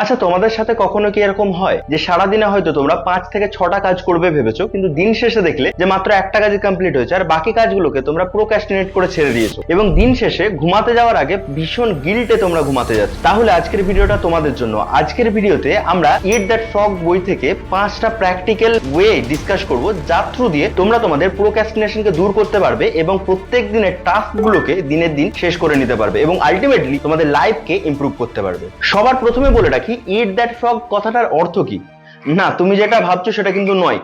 আচ্ছা তোমাদের সাথে কখনো কি এরকম হয় যে সারাদিনে হয়তো তোমরা পাঁচ থেকে ছটা কাজ করবে ভেবেছো, কিন্তু দিন শেষে দেখলে যে মাত্র একটা কাজই কমপ্লিট হয়েছে, আর বাকি কাজগুলোকে তোমরা প্রোক্যাস্টিনেট করে ছেড়ে দিয়েছ। এবং দিন শেষে ঘুমাতে যাওয়ার আগে ভীষণ গিল্টে তোমরা ঘুমাতে যাচ্ছ। তাহলে আজকের ভিডিওটা তোমাদের জন্য। আজকের ভিডিওতে আমরা ইট দ্যাট ফ্রগ বই থেকে পাঁচটা প্র্যাকটিক্যাল ওয়ে ডিসকাস করব যার থ্রু দিয়ে তোমরা তোমাদের প্রোক্যাস্টিনেশনকে দূর করতে পারবে এবং প্রত্যেক দিনের টাস্কগুলোকে দিনের দিন শেষ করে নিতে পারবে এবং আলটিমেটলি তোমাদের লাইফকে ইমপ্রুভ করতে পারবে। সবার প্রথমে বলে রাখি ইট দ্যাট ফ্রগ কথাটার অর্থ কি? না, তুমি যেটা ভাবছ সেটা কিন্তু নয়।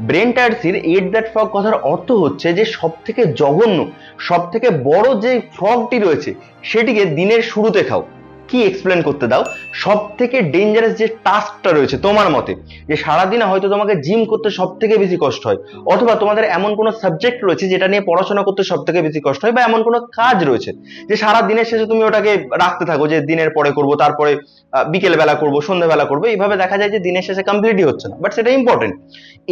ব্রেন টার্সির ইট দ্যাট ফ্রগ কথার অর্থ হচ্ছে যে সব থেকে জঘন্য সব থেকে বড় যে ফ্রগটি রয়েছে, সেটিকে দিনের শুরুতে খাও। কি এক্সপ্লেন করতে দাও? সব থেকে ডেঞ্জারাস যে টাস্কটা রয়েছে তোমার মতে, যে সারাদিনে হয়তো তোমাকে জিম করতে সব থেকে বেশি কষ্ট হয়, অথবা তোমাদের এমন কোনো সাবজেক্ট রয়েছে যেটা নিয়ে পড়াশোনা করতে সব থেকে বেশি কষ্ট হয়, বা এমন কোনো কাজ রয়েছে যে সারা দিনের শেষে তুমি ওটাকে রাখতে থাকো, যে দিনের পরে করব, তারপরে বিকেল বেলা করব, সন্ধ্যাবেলা করব, এইভাবে দেখা যায় যে দিনের শেষে কমপ্লিটই হচ্ছে না। বাট সেটা ইম্পর্টেন্ট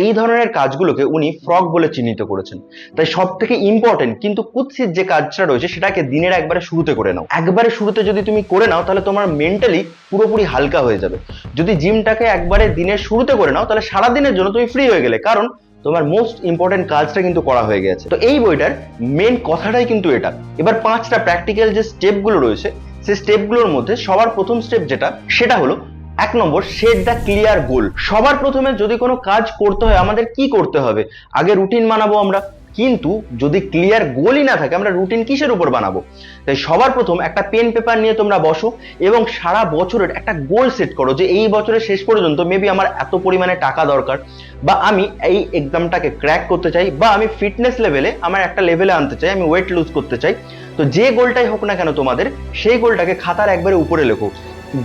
এই ধরনের কাজগুলোকে উনি ফ্রগ বলে চিহ্নিত করেছেন। তাই সব থেকে ইম্পর্টেন্ট কিন্তু কুৎসিত যে কাজটা রয়েছে, সেটাকে দিনের একবারে শুরুতে করে নাও। একবারে শুরুতে যদি তুমি করে নাও তাহলে তোমার মেন্টালি পুরোপুরি হালকা হয়ে যাবে। যদি জিমটাকে একবারে দিনের শুরুতে করে নাও, তাহলে সারা দিনের জন্য তুমি ফ্রি হয়ে গেলে। কারণ তোমার মোস্ট ইম্পর্টেন্ট কাজটা কিন্তু করা হয়ে গেছে। তো এই বইটার মেন কথাটাই কিন্তু এটা। এবার পাঁচটা প্র্যাকটিক্যাল যে স্টেপগুলো রয়েছে, সেই স্টেপগুলোর মধ্যে সবার প্রথম স্টেপ যেটা, সেটা হলো এক নম্বর সেট দ্য ক্লিয়ার গোল সবার প্রথমে যদি কোনো কাজ করতে হয়, আমাদের কি করতে হবে? আগে রুটিন বানাবো আমরা। কিন্তু যদি ক্লিয়ার গোলই না থাকে, আমরা রুটিন কিসের উপর বানাবো? তাই সবার প্রথম একটা পেন পেপার নিয়ে তোমরা বসো এবং সারা বছরের একটা গোল সেট করো যে এই বছরের শেষ পর্যন্ত মেবি আমার এত পরিমাণে টাকা দরকার বা আমি এই এক্সামটাকে ক্র্যাক করতে চাই বা আমি ফিটনেস লেভেলে আমার একটা লেভেলে আনতে চাই, আমি ওয়েট লুজ করতে চাই। তো যে গোলটাই হোক না কেন তোমাদের, সেই গোলটাকে খাতার একবারে উপরে লেখো।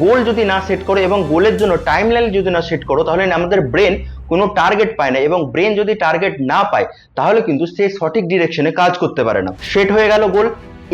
গোল যদি না সেট করো এবং গোলের জন্য টাইম লাইন যদি না সেট করো, তাহলে আমাদের ব্রেন কোনো টার্গেট পায় না এবং ব্রেন যদি টার্গেট না পায়, তাহলে কিন্তু সে সঠিক ডিরেকশনে কাজ করতে পারে না। সেট হয়ে গেল গোল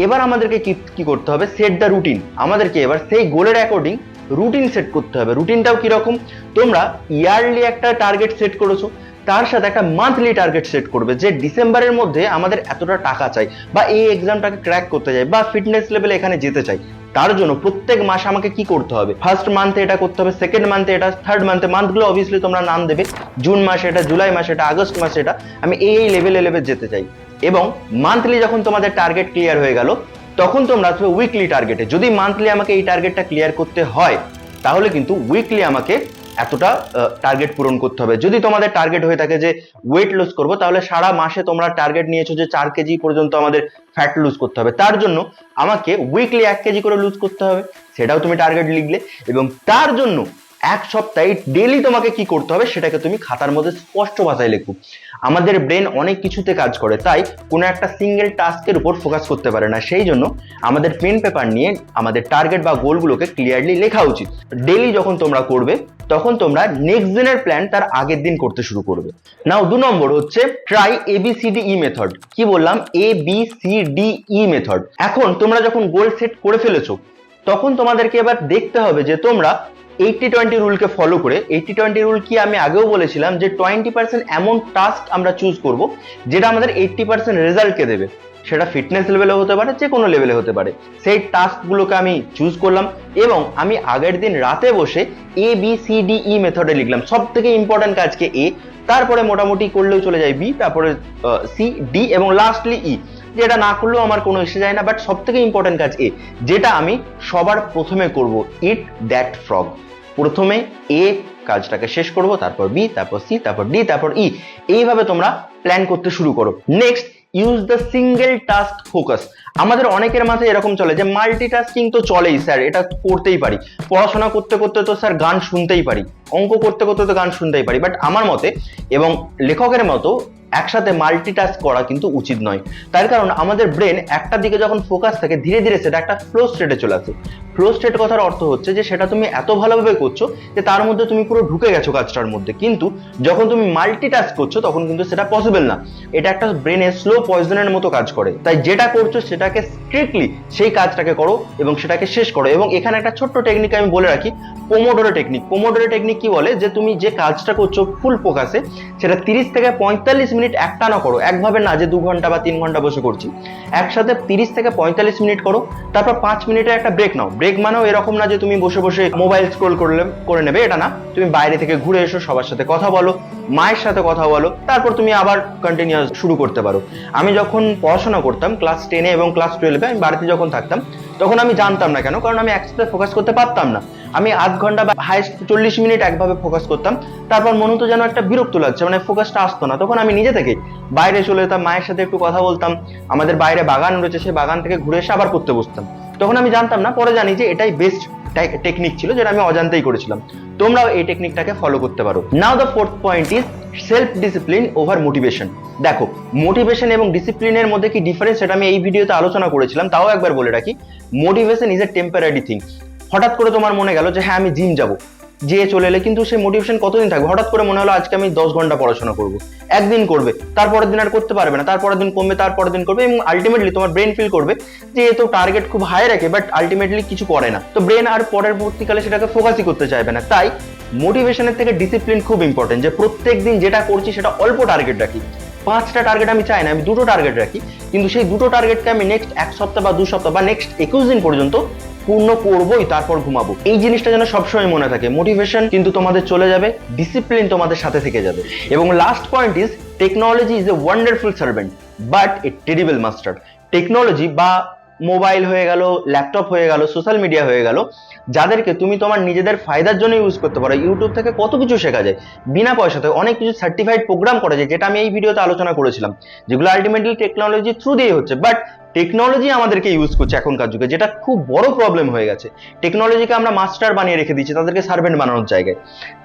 এবার আমাদেরকে কি কি করতে হবে? সেট দ্য রুটিন আমাদেরকে এবার সেই গোলের অ্যাকর্ডিং রুটিন সেট করতে হবে। রুটিনটাও কীরকম? তোমরা ইয়ারলি একটা টার্গেট সেট করেছ, তার সাথে একটা মান্থলি টার্গেট সেট করবে, যে ডিসেম্বরের মধ্যে আমাদের এতটা টাকা চাই, বা এই এক্সামটাকে ক্র্যাক করতে চাই, বা ফিটনেস লেভেলে এখানে যেতে চাই। তার জন্য প্রত্যেক মাসে আমাকে কি করতে হবে? ফার্স্ট মান্থে এটা করতে হবে সেকেন্ড মান্থে এটা থার্ড মান্থে মান্থগুলো অবভিয়াসলি তোমরা নাম দেবে। জুন মাসে এটা জুলাই মাসে এটা আগস্ট মাসে এটা, আমি এই এই লেভেলে লেভেল যেতে চাই। এবং মান্থলি যখন তোমাদের টার্গেট ক্লিয়ার হয়ে গেল, তখন তোমরা আসবে উইকলি টার্গেটে যদি মান্থলি আমাকে এই টার্গেটটা ক্লিয়ার করতে হয়, তাহলে কিন্তু উইকলি আমাকে এতটা টার্গেট পূরণ করতে হবে। যদি তোমাদের টার্গেট হয়ে থাকে যে ওয়েট লুজ করব, তাহলে সারা মাসে তোমরা টার্গেট নিয়েছো যে চার কেজি পর্যন্ত আমাদের ফ্যাট লুজ করতে হবে। তার জন্য আমাকে উইকলি এক কেজি করে লুজ করতে হবে, সেটাও তুমি টার্গেট লিখলে। এবং তার জন্য এক সপ্তাহে ডেলি তোমাকে কি করতে হবে, সেটাকে তুমি খাতার মধ্যে স্পষ্ট ভাষায় লেখো। আমাদের ব্রেন অনেক কিছুতে কাজ করে, তাই কোনো একটা সিঙ্গেল টাস্কের উপর ফোকাস করতে পারে না। সেই জন্য আমাদের পেন পেপার নিয়ে আমাদের টার্গেট বা গোলগুলোকে ক্লিয়ারলি লেখা উচিত। ডেলি যখন তোমরা করবে তখন তোমরা নেক্সট দিনের প্ল্যান তার আগের দিন করতে শুরু করবে। নাও দু নম্বর হচ্ছে ট্রাই এবিসিডি ই মেথড কি বললাম? A B C D E method এখন তোমরা যখন গোল সেট করে ফেলেছো, তখন তোমাদেরকে এবার দেখতে হবে যে তোমরা এইটটি টোয়েন্টি রুলকে ফলো করে এইটটি টোয়েন্টি রুল কি আমি আগেও বলেছিলাম যে টোয়েন্টি পার্সেন্ট এমন টাস্ক আমরা চুজ করব, যেটা আমাদের এইটটি পার্সেন্ট রেজাল্টকে দেবে। সেটা ফিটনেস লেভেলে হতে পারে যে কোনো লেভেলে হতে পারে। সেই টাস্কগুলোকে আমি চুজ করলাম এবং আমি আগের দিন রাতে বসে এ বি সি ডি ই মেথডে লিখলাম। সব থেকে ইম্পর্টেন্ট কাজকে এ তারপরে মোটামুটি করলেও চলে যায় বি তারপরে সি ডি এবং লাস্টলি ই যেটা না করলেও আমার কোনো এসে যায় না বাট সব থেকে ইম্পর্টেন্ট কাজ এ যেটা আমি সবার প্রথমে করব ইট দ্যাট ফ্রগ প্রথমে এ কাজটাকে শেষ করব, তারপর বি তারপর সি তারপর ডি তারপর ই এইভাবে তোমরা প্ল্যান করতে শুরু করো। Next use the single task focus আমাদের অনেকের মাথায় এরকম চলে যে মাল্টি মাল্টিটাস্কিং তো চলেই, স্যার, এটা করতেই পারি। পড়াশোনা করতে করতে তো, স্যার, গান শুনতেই পারি। অঙ্ক করতে করতে তো গান শুনতেই পারি। বাট আমার মতে এবং লেখকের মতো একসাথে মাল্টিটাস্ক করা কিন্তু উচিত নয়। তার কারণ আমাদের ব্রেন একটা দিকে যখন ফোকাস থাকে, ধীরে ধীরে সেটা একটা ফ্লো স্টেটে চলে আসে। ফ্লো স্টেট কথার অর্থ হচ্ছে যে, সেটা তুমি এত ভালোভাবে করছ যে, তার মধ্যে তুমি পুরো ঢুকে গেছো কাজটার মধ্যে। কিন্তু যখন তুমি মাল্টিটাস্ক করছ, তখন কিন্তু সেটা পসিবল না। এটা একটা ব্রেনে স্লো পয়জনের মতো কাজ করে। তাই যেটা করছ, সেটাকে স্ট্রিক্টলি সেই কাজটাকে করো এবং সেটাকে শেষ করো। এবং এখানে একটা ছোট্ট টেকনিক আমি বলে রাখি পোমোডোরো টেকনিক পোমোডোরো টেকনিক কি বলে? যে তুমি যে কাজটা করছ ফুল ফোকাসে সেটা তিরিশ থেকে পঁয়তাল্লিশ মিনিট একটানা করো। একভাবে না যে দু ঘণ্টা বা তিন ঘণ্টা বসে করছি। একসাথে তিরিশ থেকে পঁয়তাল্লিশ মিনিট করো, তারপর পাঁচ মিনিটের একটা ব্রেক নাও। ব্রেক মানেও এরকম না যে তুমি বসে বসে মোবাইল স্ক্রোল করলে, করে নেবে, এটা না। তুমি বাইরে থেকে ঘুরে এসো, সবার সাথে কথা বলো মায়ের সাথে কথা বলো, তারপর তুমি আবার কন্টিনিউয়াস শুরু করতে পারো। আমি যখন পড়াশোনা করতাম ক্লাস টেনে এবং ক্লাস টুয়েলভে আমি বাড়িতে যখন থাকতাম, তখন আমি জানতাম না কেন, কারণ আমি একসাথে ফোকাস করতে পারতাম না। আমি আধ ঘণ্টা বা হাইস্ট চল্লিশ মিনিট একভাবে ফোকাস করতাম, তারপর মনে হতো যেন একটা বিরক্ত লাগছে মানে ফোকাসটা আসতো না। তখন আমি নিজে থেকে বাইরে চলে যেতাম, মায়ের সাথে একটু কথা বলতাম, আমাদের বাইরে বাগান রয়েছে, সেই বাগান থেকে ঘুরে এসে আবার করতে বসতাম। তখন আমি জানতাম না, পরে জানি যে এটাই বেস্ট টেকনিক ছিল যেটা আমি অজান্তেই করেছিলাম। তোমরাও এই টেকনিকটাকে ফলো করতে পারো। Now the fourth point is self discipline over motivation দেখো মোটিভেশন এবং ডিসিপ্লিনের মধ্যে কি ডিফারেন্স সেটা আমি এই ভিডিওতে আলোচনা করেছিলাম, তাও একবার বলে রাখি। Motivation is a temporary thing হঠাৎ করে তোমার মনে গেল যে হ্যাঁ আমি জিম যাব। যে চলে এলে কিন্তু সেই মোটিভেশন কতদিন থাকবে? হঠাৎ করে মনে হলো আজকে আমি দশ ঘণ্টা পড়াশোনা করব। একদিন করবে, তারপরের দিন আর করতে পারবে না, তারপরের দিন কমবে, তারপরের দিন করবে এবং আলটিমেটলি তোমার ব্রেন ফিল করবে যে এ তো টার্গেট খুব হাই রাখে বাট আলটিমেটলি কিছু করে না। তো ব্রেন আর পরবর্তীকালে সেটাকে ফোকাসই করতে চাইবে না। তাই মোটিভেশনের থেকে ডিসিপ্লিন খুব ইম্পর্টেন্ট যে প্রত্যেক দিন যেটা করছি সেটা অল্প টার্গেট রাখি। পাঁচটা টার্গেট আমি চাই না, আমি দুটো টার্গেট রাখি। কিন্তু সেই দুটো টার্গেটকে আমি নেক্সট এক সপ্তাহ বা দু সপ্তাহ বা নেক্সট একুশ দিন পর্যন্ত পূর্ণ করবোই, তারপর ঘুমাবো। এই জিনিসটা যেন সবসময় মনে থাকে। মোটিভেশন কিন্তু তোমাদের চলে যাবে ডিসিপ্লিন তোমাদের সাথে থেকে যাবে। এবং last point is technology is a wonderful servant but a terrible master technology বা মোবাইল হয়ে গেল ল্যাপটপ হয়ে গেল সোশ্যাল মিডিয়া হয়ে গেল, যাদেরকে তুমি তোমার নিজেদের ফায়দার জন্য ইউজ করতে পারো ইউটিউব থেকে কত কিছু শেখা যায়। বিনা পয়সাতে অনেক কিছু সার্টিফাইড প্রোগ্রাম করা যায়, যেটা আমি এই ভিডিওতে আলোচনা করেছিলাম, যেগুলো আলটিমেটলি টেকনোলজি থ্রু দিয়ে হচ্ছে বাট টেকনোলজি আমাদেরকে ইউজ করছে এখনকার যুগে, যেটা খুব বড় প্রবলেম হয়ে গেছে। টেকনোলজিকে আমরা মাস্টার বানিয়ে রেখে দিচ্ছি তাদেরকে সার্ভেন্ট বানানোর জায়গায়।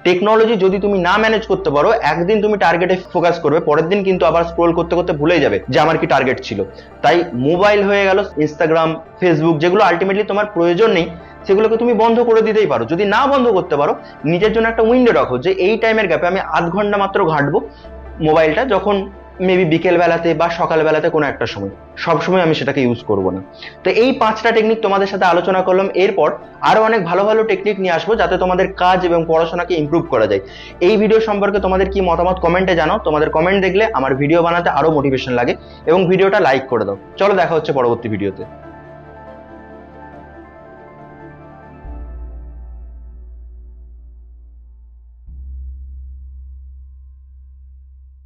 টেকনোলজি যদি তুমি না ম্যানেজ করতে পারো, একদিন তুমি টার্গেটে ফোকাস করবে, পরের দিন কিন্তু আবার স্ক্রোল করতে করতে ভুলে যাবে যে আমার কি টার্গেট ছিল। তাই মোবাইল হয়ে গেল ইনস্টাগ্রাম ফেসবুক যেগুলো আলটিমেটলি তোমার প্রয়োজন নেই, সেগুলোকে তুমি বন্ধ করে দিতেই পারো। যদি না বন্ধ করতে পারো, নিজের জন্য একটা উইন্ডো রাখো যে এই টাইমের গ্যাপে আমি আধ ঘণ্টা মাত্র ঘাঁটবো মোবাইলটা যখন মেবি বিকেলবেলাতে বা সকালবেলাতে কোনো একটা সময়। সবসময় আমি সেটাকে ইউজ করব না। তো এই পাঁচটা টেকনিক তোমাদের সাথে আলোচনা করলাম। এরপর আরও অনেক ভালো ভালো টেকনিক নিয়ে আসব যাতে তোমাদের কাজ এবং পড়াশোনাকে ইম্প্রুভ করা যায়। এই ভিডিও সম্পর্কে তোমাদের কি মতামত কমেন্টে জানাও। তোমাদের কমেন্ট দেখলে আমার ভিডিও বানাতে আরও মোটিভেশন লাগে এবং ভিডিওটা লাইক করে দাও। চলো দেখা হচ্ছে পরবর্তী ভিডিওতে